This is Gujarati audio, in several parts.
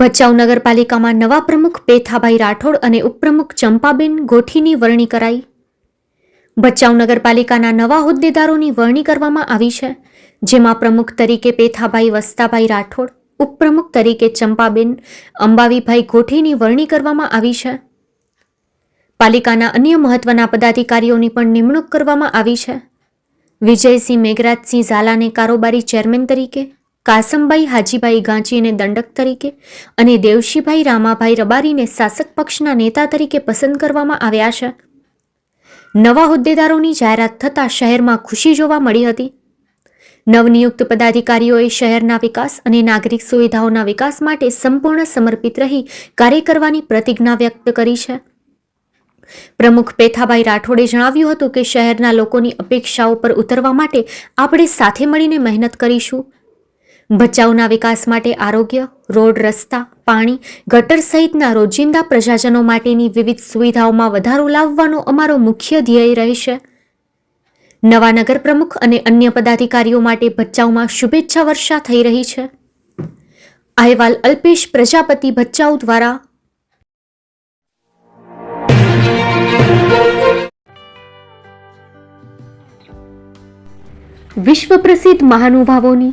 ભચાઉ નગરપાલિકામાં નવા પ્રમુખ પેથાભાઈ રાઠોડ અને ઉપપ્રમુખ ચંપાબેન ગોઠીની વરણી કરાઈ. ભચાઉ નગરપાલિકાના નવા હોદ્દેદારોની વરણી કરવામાં આવી છે, જેમાં પ્રમુખ તરીકે પેથાભાઈ વસ્તાભાઈ રાઠોડ, ઉપપ્રમુખ તરીકે ચંપાબેન અંબાવીભાઈ ગોઠીની વરણી કરવામાં આવી છે. પાલિકાના અન્ય મહત્વના પદાધિકારીઓની પણ નિમણૂક કરવામાં આવી છે. વિજયસિંહ મેઘરાજસિંહ ઝાલાને કારોબારી ચેરમેન તરીકે કાસમભાઈ હાજીભાઈ ગાંચીને દંડક તરીકે અને દેવશીભાઈ રામાભાઈ રબારીને શાસક પક્ષના નેતા તરીકે પસંદ કરવામાં આવ્યા છે. નવા હોદ્દેદારોની જાહેરાત થતાં શહેરમાં ખુશી જોવા મળી હતી. નવનિયુક્ત પદાધિકારીઓએ શહેરના વિકાસ અને નાગરિક સુવિધાઓના વિકાસ માટે સંપૂર્ણ સમર્પિત રહી કાર્ય કરવાની પ્રતિજ્ઞા વ્યક્ત કરી છે. પ્રમુખ પેથાભાઈ રાઠોડે જણાવ્યું હતું કે શહેરના લોકોની અપેક્ષાઓ પર ઉતરવા માટે આપણે સાથે મળીને મહેનત કરીશું. ભચાઉના વિકાસ માટે આરોગ્ય, રોડ રસ્તા, પાણી, ગટર સહિતના રોજિંદા પ્રજાજનો માટેની વિવિધ સુવિધાઓમાં વધારો લાવવાનો અમારો મુખ્ય ધ્યેય રહેશે. નવા નગર પ્રમુખ અને અન્ય પદાધિકારીઓ માટે ભચાઉમાં શુભેચ્છા વર્ષા થઈ રહી છે. અહેવાલ અલ્પેશ પ્રજાપતિ ભચાઉ દ્વારા. વિશ્વ પ્રસિદ્ધ મહાનુભાવોની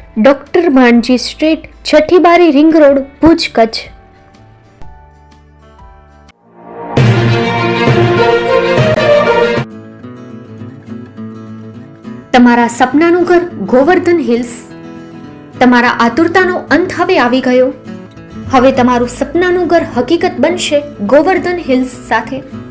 doctor Bhanji street છઠ્ઠી બારી રિંગ રોડ, ભુજ કચ્છ. તમારા સપનાનું ઘર ગોવર્ધન હિલ્સ. તમારા આતુરતાનો અંત હવે આવી ગયો. હવે તમારું સપનાનું ઘર હકીકત બનશે ગોવર્ધન હિલ્સ સાથે.